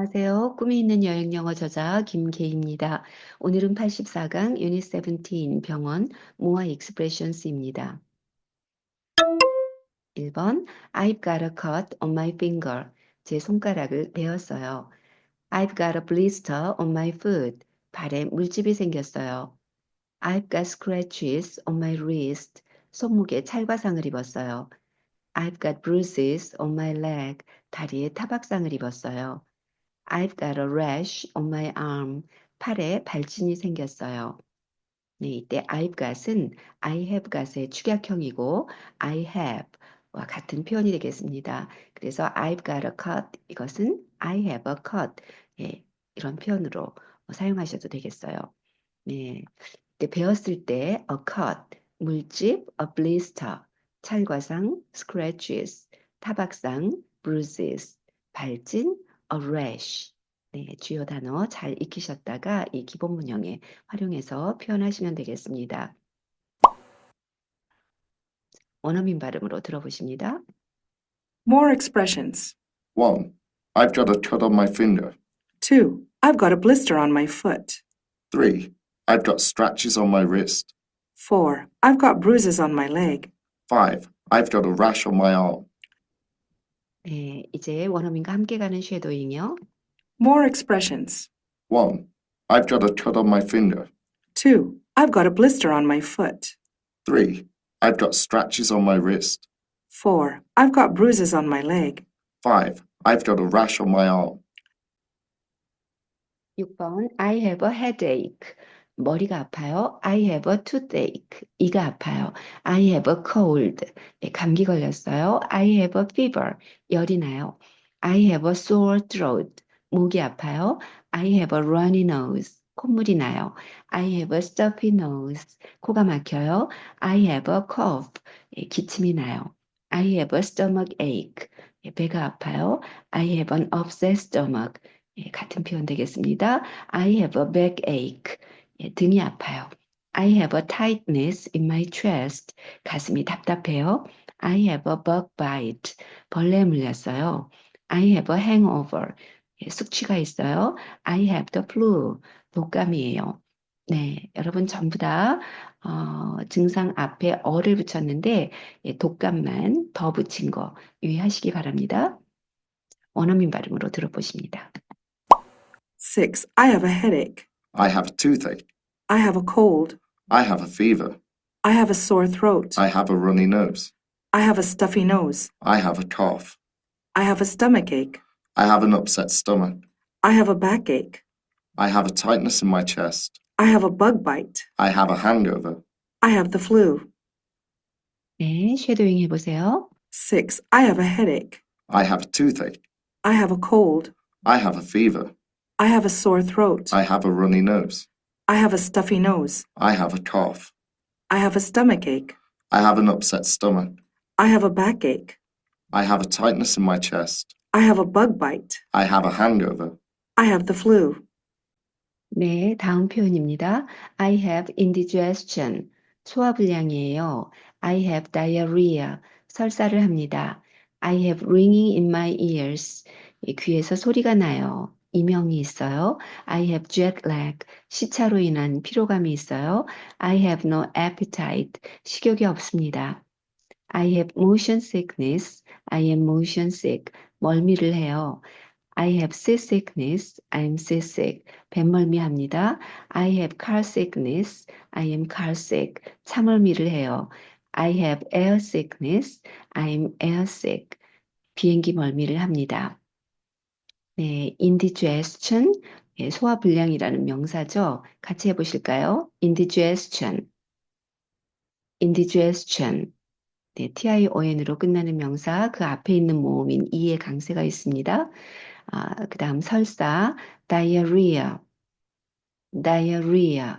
안녕하세요. 꿈이 있는 여행 영어 저자 김계희입니다. 오늘은 84강 유닛 17 병원 모아 익스프레션스입니다. 1번 I've got a cut on my finger. 제 손가락을 베었어요. I've got a blister on my foot. 발에 물집이 생겼어요. I've got scratches on my wrist. 손목에 찰과상을 입었어요. I've got bruises on my leg. 다리에 타박상을 입었어요. I've got a rash on my arm. 팔에 발진이 생겼어요. 네, 이때 I've got은 I have got의 축약형이고 I have와 같은 표현이 되겠습니다. 그래서 I've got a cut 이것은 I have a cut 예, 이런 표현으로 사용하셔도 되겠어요. 네, 이때 배웠을 때 a cut 물집, a blister 찰과상, scratches 타박상, bruises 발진, a rash. 네, 주요 단어 잘 익히셨다가 이 기본 문형에 활용해서 표현하시면 되겠습니다. 원어민 발음으로 들어보십니다. More expressions. 1. I've got a cut on my finger. 2. I've got a blister on my foot. 3. I've got scratches on my wrist. 4. I've got bruises on my leg. 5. I've got a rash on my arm. 네, 이제 원어민과 함께 가는 쉐도잉이요. More expressions. 1. I've got a cut on my finger. 2. I've got a blister on my foot. 3. I've got scratches on my wrist. 4. I've got bruises on my leg. 5. I've got a rash on my arm. 6번 I have a headache. 머리가 아파요. I have a toothache. 이가 아파요. I have a cold. 네, 감기 걸렸어요. I have a fever. 열이 나요. I have a sore throat. 목이 아파요. I have a runny nose. 콧물이 나요. I have a stuffy nose. 코가 막혀요. I have a cough. 예, 기침이 나요. I have a stomach ache. 예, 배가 아파요. I have an upset stomach. 예, 같은 표현 되겠습니다. I have a backache. 예, 등이 아파요. I have a tightness in my chest. 가슴이 답답해요. I have a bug bite. 벌레에 물렸어요. I have a hangover. 예, 숙취가 있어요. I have the flu. 독감이에요. 네, 여러분 전부 다 어, 증상 앞에 어를 붙였는데 예, 독감만 더 붙인 거 유의하시기 바랍니다. 원어민 발음으로 들어보십니다. 6. I have a headache. I have toothache. I have a cold. I have a fever. I have a sore throat. I have a runny nose. I have a stuffy nose. I have a cough. I have a stomach ache. I have an upset stomach. I have a backache. I have a tightness in my chest. I have a bug bite. I have a hangover. I have the flu. 네, 쉐도잉 해보세요. 6. I have a headache. I have a toothache. I have a cold. I have a fever. I have a sore throat. I have a runny nose. I have a stuffy nose. I have a cough. I have a stomach ache. I have an upset stomach. I have a backache. I have a tightness in my chest. I have a bug bite. I have a hangover. I have the flu. 네, 다음 표현입니다. I have indigestion. 소화불량이에요. I have diarrhea. 설사를 합니다. I have ringing in my ears. 이 귀에서 소리가 나요. 이명이 있어요. I have jet lag. 시차로 인한 피로감이 있어요. I have no appetite. 식욕이 없습니다. I have motion sickness. I am motion sick. 멀미를 해요. I have seasickness. I am seasick. 뱃멀미합니다. I have car sickness. I am car sick. 차멀미를 해요. I have air sickness. I am air sick. 비행기 멀미를 합니다. 네, indigestion, 예, 소화불량이라는 명사죠. 같이 해보실까요? indigestion, indigestion. 네, tion으로 끝나는 명사, 그 앞에 있는 모음인 e의 강세가 있습니다. 아, 그 다음 설사, diarrhea, diarrhea.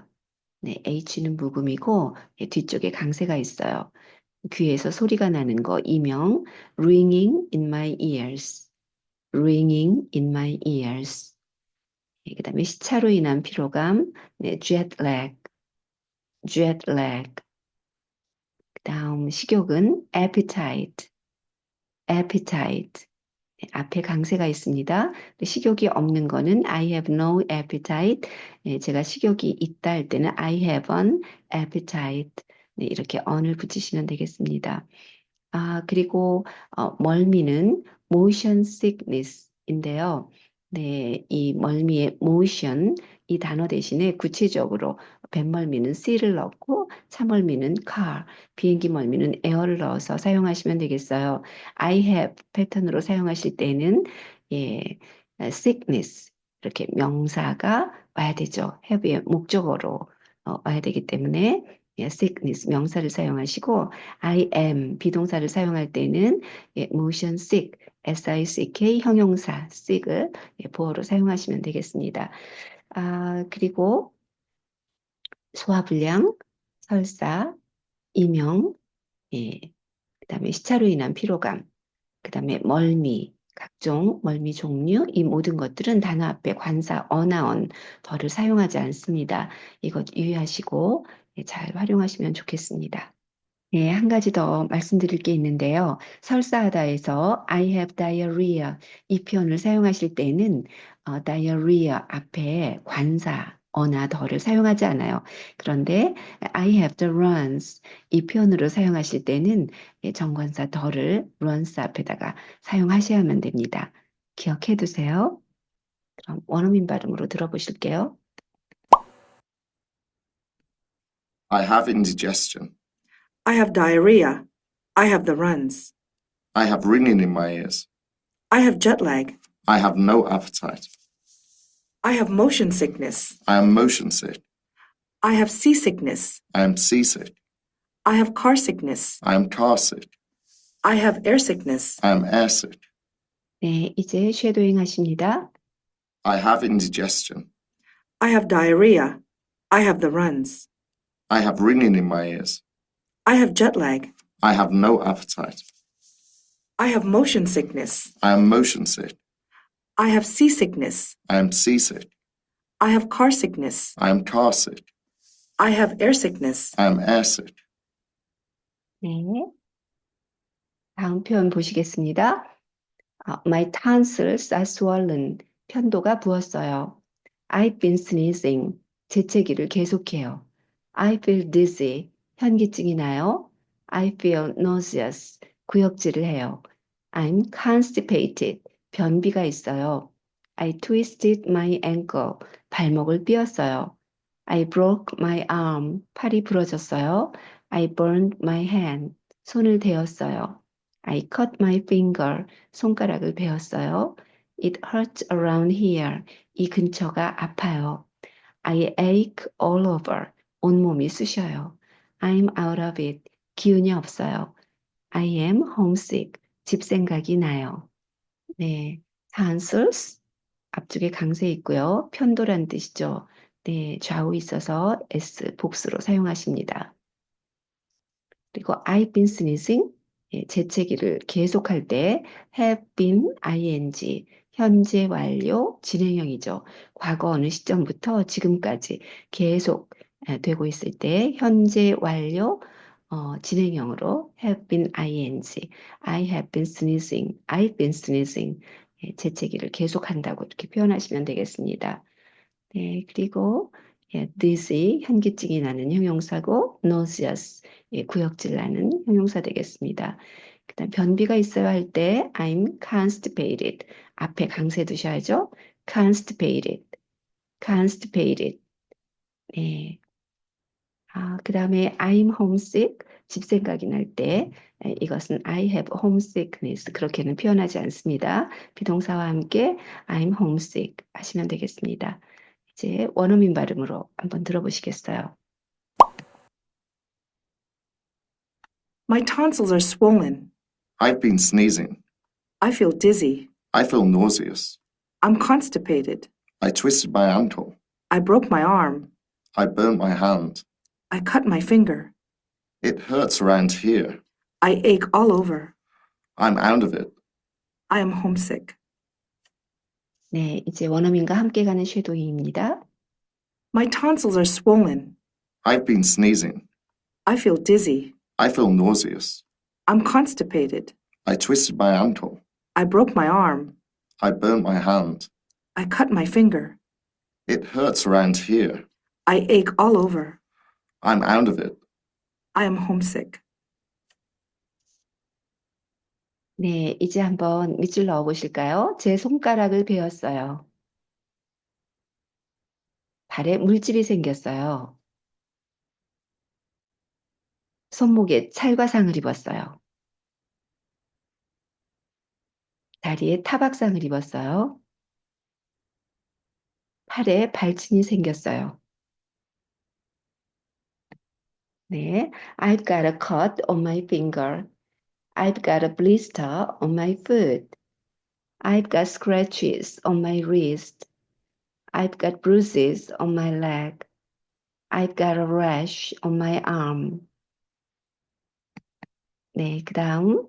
네, H는 묵음이고 예, 뒤쪽에 강세가 있어요. 귀에서 소리가 나는 거, 이명, ringing in my ears, ringing in my ears. 예, 그 다음에 시차로 인한 피로감, 네, jet lag, jet lag. 그 다음 식욕은 appetite, appetite. 네, 앞에 강세가 있습니다. 식욕이 없는 거는 I have no appetite. 네, 제가 식욕이 있다 할 때는 I have an appetite. 네, 이렇게 on을 붙이시면 되겠습니다. 아, 그리고 어, 멀미는 motion sickness인데요. 네, 이 멀미의 motion 이 단어 대신에 구체적으로 뱃멀미는 c를 넣고 차멀미는 car, 비행기 멀미는 air를 넣어서 사용하시면 되겠어요. I have 패턴으로 사용하실 때는 예, sickness 이렇게 명사가 와야 되죠. have의 목적어로 어, 와야 되기 때문에 예, sickness 명사를 사용하시고 I am 비동사를 사용할 때는 예, motion sick, S-I-C-K 형용사 sick을 예, 보어로 사용하시면 되겠습니다. 아, 그리고 소화불량, 설사, 이명, 예, 그 다음에 시차로 인한 피로감, 그 다음에 멀미, 각종 멀미 종류, 이 모든 것들은 단어 앞에 관사 어나언 덜을 사용하지 않습니다. 이것 유의하시고 예, 잘 활용하시면 좋겠습니다. 네, 한 가지 더 말씀드릴 게 있는데요. 설사하다에서 I have diarrhea 이 표현을 사용하실 때는 어, diarrhea 앞에 관사 어나 더를 사용하지 않아요. 그런데 I have the runs 이 표현으로 사용하실 때는 예, 정관사 더를 runs 앞에다가 사용하셔야만 됩니다. 기억해 두세요. 그럼 원어민 발음으로 들어보실게요. I have indigestion. I have diarrhea. I have the runs. I have ringing in my ears. I have jet lag. I have no appetite. I have motion sickness. I am motion sick. I have seasickness. I am seasick. I have car sickness. I am car sick. I have air sickness. I am air sick. 네, 이제 쉐도잉 하십니다. I have indigestion. I have diarrhea. I have the runs. I have ringing in my ears. I have jet lag. I have no appetite. I have motion sickness. I am motion sick. I have seasickness. I am seasick. I have car sickness. I am car sick. I have air sickness. I am air sick. 네. 다음 표현 보시겠습니다. 아, my tonsils are swollen. 편도가 부었어요. I've been sneezing. 재채기를 계속해요. I feel dizzy. 현기증이 나요. I feel nauseous. 구역질을 해요. I'm constipated. 변비가 있어요. I twisted my ankle. 발목을 삐었어요. I broke my arm. 팔이 부러졌어요. I burned my hand. 손을 대었어요. I cut my finger. 손가락을 베었어요. It hurts around here. 이 근처가 아파요. I ache all over. 온몸이 쑤셔요. I'm out of it. 기운이 없어요. I am homesick. 집 생각이 나요. 네, tonsils 앞쪽에 강세 있고요. 편도란 뜻이죠. 네, 좌우 있어서 S 복수로 사용하십니다. 그리고 I've been sneezing, 예, 재채기를 계속할 때 have been ing, 현재 완료, 진행형이죠. 과거 어느 시점부터 지금까지 계속 예, 되고 있을 때 현재 완료, 어, 진행형으로 have been ing, I have been sneezing, I've been sneezing, 예, 재채기를 계속한다고 이렇게 표현하시면 되겠습니다. 네, 그리고 예, dizzy, 현기증이 나는 형용사고 nauseous, 예, 구역질 나는 형용사 되겠습니다. 그다음 변비가 있어야 할 때 I'm constipated 앞에 강세 두셔야죠. constipated, constipated. 네. 아, 그 다음에 I'm homesick 집 생각이 날 때 이것은 I have homesickness 그렇게는 표현하지 않습니다. 비동사와 함께 I'm homesick 하시면 되겠습니다. 이제 원어민 발음으로 한번 들어보시겠어요? My tonsils are swollen. I've been sneezing. I feel dizzy. I feel nauseous. I'm constipated. I twisted my ankle. I broke my arm. I burnt my hand. I cut my finger. It hurts around here. I ache all over. I'm out of it. I am homesick. 네, 이제 원어민과 함께 가는 쉐도잉입니다. My tonsils are swollen. I've been sneezing. I feel dizzy. I feel nauseous. I'm constipated. I twisted my ankle. I broke my arm. I burnt my hand. I cut my finger. It hurts around here. I ache all over. I'm out of it. I am homesick. 네, 이제 한번 밑줄 넣어 보실까요? 제 손가락을 베었어요. 발에 물집이 생겼어요. 손목에 찰과상을 입었어요. 다리에 타박상을 입었어요. 팔에 발진이 생겼어요. 네, I've got a cut on my finger. I've got a blister on my foot. I've got scratches on my wrist. I've got bruises on my leg. I've got a rash on my arm. 네, 그 다음,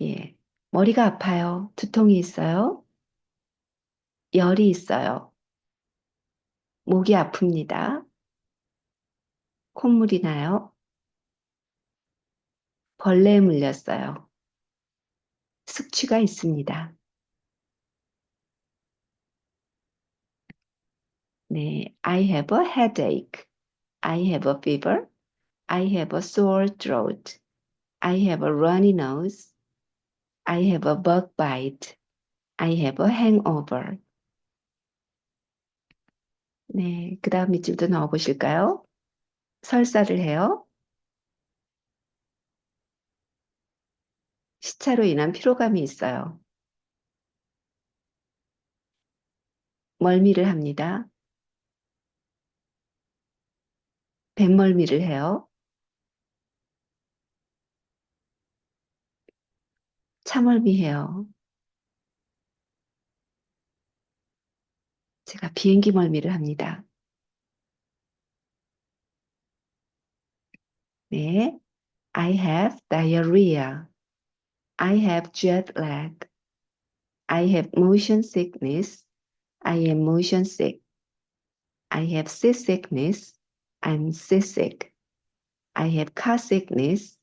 예, 머리가 아파요. 두통이 있어요. 열이 있어요. 목이 아픕니다. 콧물이 나요. 벌레에 물렸어요. 숙취가 있습니다. 네, I have a headache. I have a fever. I have a sore throat. I have a runny nose. I have a bug bite. I have a hangover. 네, 그 다음 밑줄도 넣어 보실까요? 설사를 해요. 시차로 인한 피로감이 있어요. 멀미를 합니다. 뱃멀미를 해요. 차멀미해요. 제가 비행기 멀미를 합니다. 네. I have diarrhea. I have jet lag. I have motion sickness. I am motion sick. I have seasickness. I'm seasick. I have car sickness.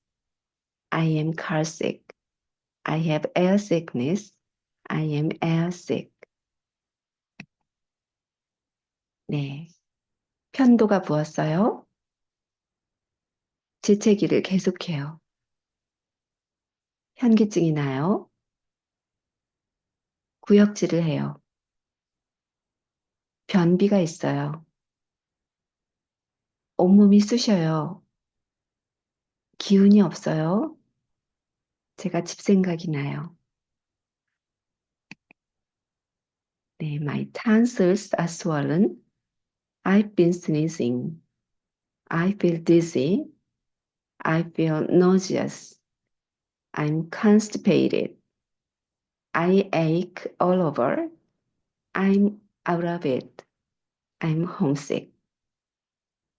I am car sick. I have air sickness. I am air sick. 네. 편도가 부었어요. 재채기를 계속해요. 현기증이 나요. 구역질을 해요. 변비가 있어요. 온몸이 쑤셔요. 기운이 없어요. 제가 집 생각이 나요. 네, my tonsils are swollen. I've been sneezing. I feel dizzy. I feel nauseous. I'm constipated. I ache all over. I'm out of it. I'm homesick.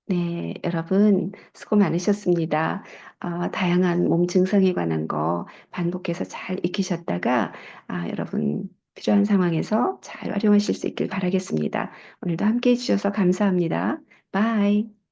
네, 여러분 수고 많으셨습니다. 어, 다양한 몸 증상에 관한 거 반복해서 잘 익히셨다가 아, 여러분 필요한 상황에서 잘 활용하실 수 있길 바라겠습니다. 오늘도 함께 해 주셔서 감사합니다. 바이.